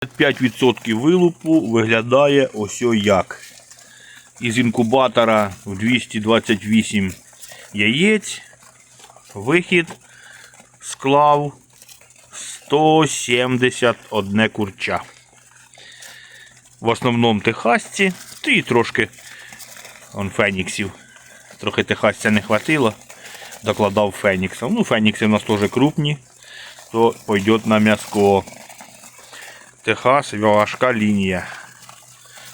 5% вилупу виглядає ось як. Із інкубатора в 228 яєць вихід склав 171 курча. В основному техасці, та і трошки он, феніксів. Трохи техасця не хватило, докладав феніксом. Ну, фенікси у нас теж крупні, то пойдет на м'яско. Техас важка лінія.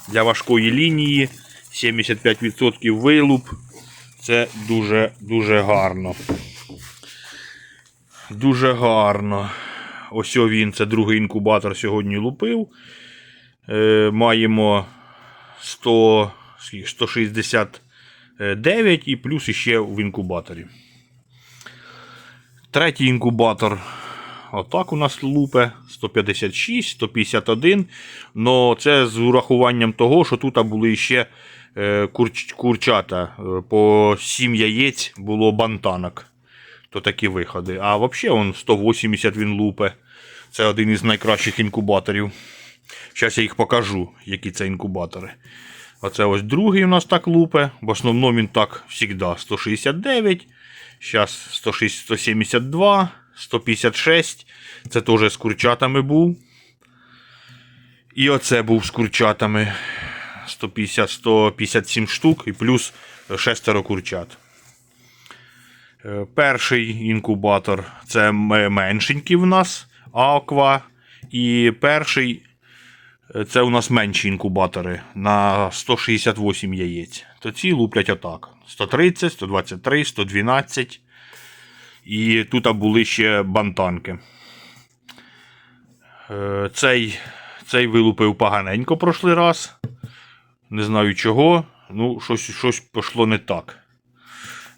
Для важкої лінії 75% вилуп. Це дуже дуже гарно. Дуже гарно. Ось він, це другий інкубатор сьогодні лупив. Е, маємо 100, 169 і плюс іще в інкубаторі. Третій інкубатор. Отак у нас лупе 156, 151. Но це з урахуванням того, що тут були ще е, курчата. Е, По 7 яєць було бантанок. То такі виходи. А взагалі он 180 він лупе. Це один із найкращих інкубаторів. Зараз я їх покажу, які це інкубатори. Оце ось другий у нас так лупе. В основному він так завжди 169. Зараз 172, 156. Це теж з курчатами був. І оце був з курчатами 150, 157 штук і плюс шестеро курчат. Е, Перший інкубатор це меншенький в нас Аква. І перший е, це у нас менші інкубатори на 168 яєць. То ці луплять отак: 130, 123, 112. І тут були ще бантанки. Е, Цей, цей вилупив поганенько прошлий раз. Не знаю чого. Ну, щось, щось пішло не так.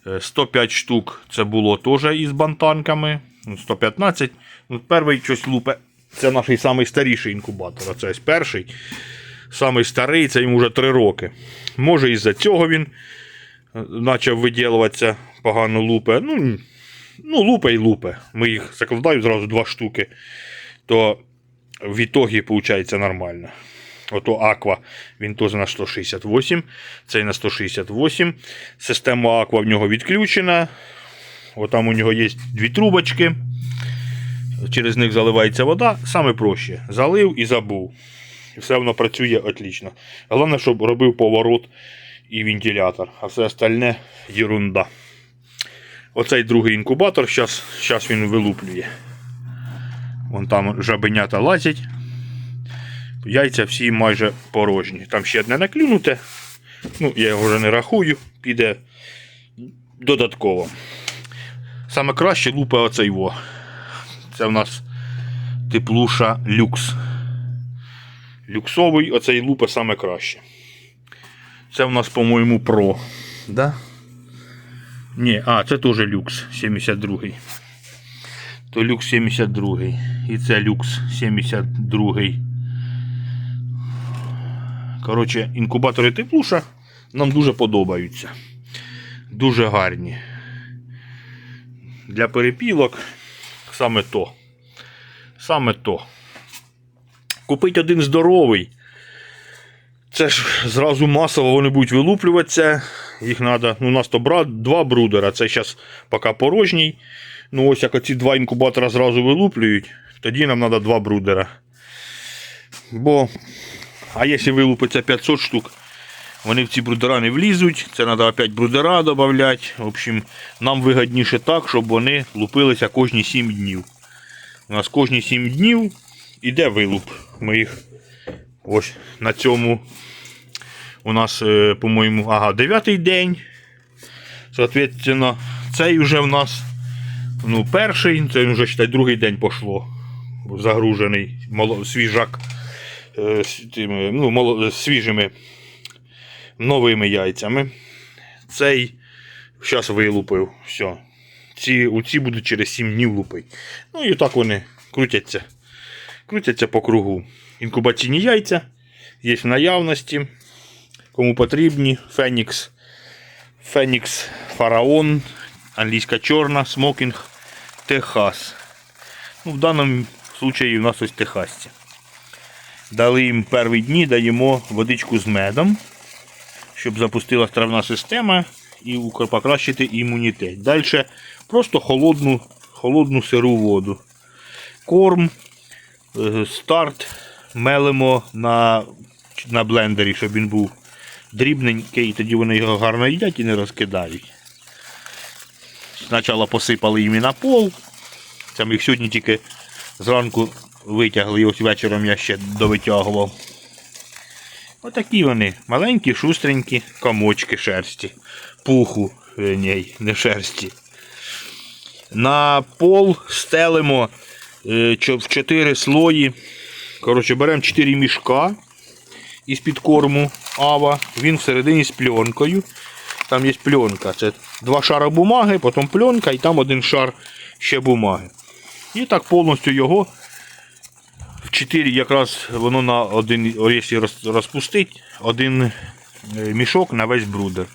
Е, 105 штук це було теж із бантанками. Ну, 115. Ну, перший щось лупе. Це наш самий старіший інкубатор. А це ось перший. Самий старий, це йому вже 3 роки. Може, із-за цього він е, почав виділуватися погано лупе. Ну, ну, лупе і лупе. Ми їх закладаємо зразу два штуки. То в ітогі виходить нормально. Ото Аква, він теж на 168, цей на 168. Система Аква в нього відключена. Отам у нього є дві трубочки. Через них заливається вода. Саме проще. Залив і забув. Все воно працює отлично. Головне, щоб робив поворот і вентилятор, а все остальне ерунда. Оцей другий інкубатор, зараз він вилуплює. Вон там жабенята лазять. Яйця всі майже порожні. Там ще одне наклюнуте. Ну, я його вже не рахую, піде додатково. Саме краще лупе оцей во. Це в нас теплуша люкс. Люксовий оцей лупе саме краще. Це в нас, по-моєму, про. Да? Ні, а, це теж люкс 72. То люкс 72. І це люкс 72. Коротше, інкубатори теплуша нам дуже подобаються. Дуже гарні. Для перепілок саме то. Саме то. Купить один здоровий. Це ж зразу масово вони будуть вилуплюватися. Їх треба. Ну, у нас то брат, два брудера. Це зараз поки порожній. Ну, ось як оці два інкубатора зразу вилуплюють, тоді нам треба два брудера. Бо, а якщо вилупиться 500 штук, вони в ці брудера не влізуть. Це треба опять брудера додати. В общем, нам вигідніше так, щоб вони лупилися кожні 7 днів. У нас кожні 7 днів іде вилуп. Ми їх ось на цьому. У нас, е, по-моєму, ага, 9 день. Соответственно, цей вже в нас ну, перший, це вже считай, другий день пошло. Загружений свіжак е, тими, ну, свіжими новими яйцями. Цей зараз вилупив. Все. Ці, у будуть через 7 днів лупити. Ну і так вони крутяться. Крутяться по кругу. Інкубаційні яйця є в наявності. Кому потрібні, Фенікс. Фенікс Фараон, англійська чорна, смокінг, Техас. Ну, в даному випадку у нас ось Техасці. Дали їм перші дні, даємо водичку з медом, щоб запустилась травна система і покращити імунітет. Далі просто холодну, холодну сиру воду. Корм, е, старт мелимо на, на блендері, щоб він був дрібненький, і тоді вони його гарно їдять і не розкидають. Спочатку посипали їм і на пол. Це їх сьогодні тільки зранку витягли, і ось вечором я ще довитягував. Отакі вони, маленькі, шустренькі комочки шерсті. Пуху, е, ні, не шерсті. На пол стелимо е, в 4 слої. Коротше, беремо 4 мішка із-під корму Ава. Він всередині з пленкою. Там є пленка. Це два шари бумаги, потім пленка і там один шар ще бумаги. І так повністю його в 4 якраз воно на один, якщо розпустить, один е, мішок на весь брудер.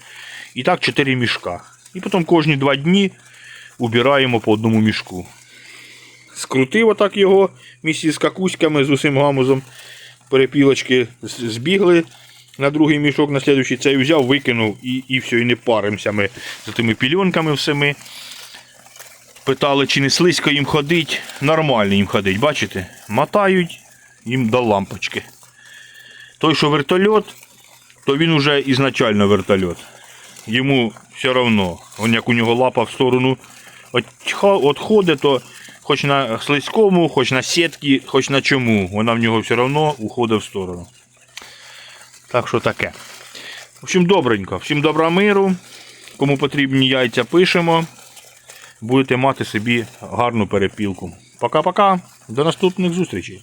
І так 4 мішка. І потім кожні 2 дні убираємо по одному мішку. Скрутив отак його місці з какуськами, з усім гамузом. Перепілочки збігли на другий мішок, на слідуючий цей взяв, викинув і, і все, і не паримося ми за тими пільонками всіми. Питали, чи не слизько їм ходить. Нормально їм ходить, бачите? Мотають їм до лампочки. Той, що вертольот, то він уже ізначально вертольот. Йому все одно, як у нього лапа в сторону відходить, то хоч на слизькому, хоч на сітці, хоч на чому, вона в нього все одно уходить в сторону. Так що таке. В общем, добренько. Всім добра миру. Кому потрібні яйця, пишемо. Будете мати собі гарну перепілку. Пока-пока. До наступних зустрічей.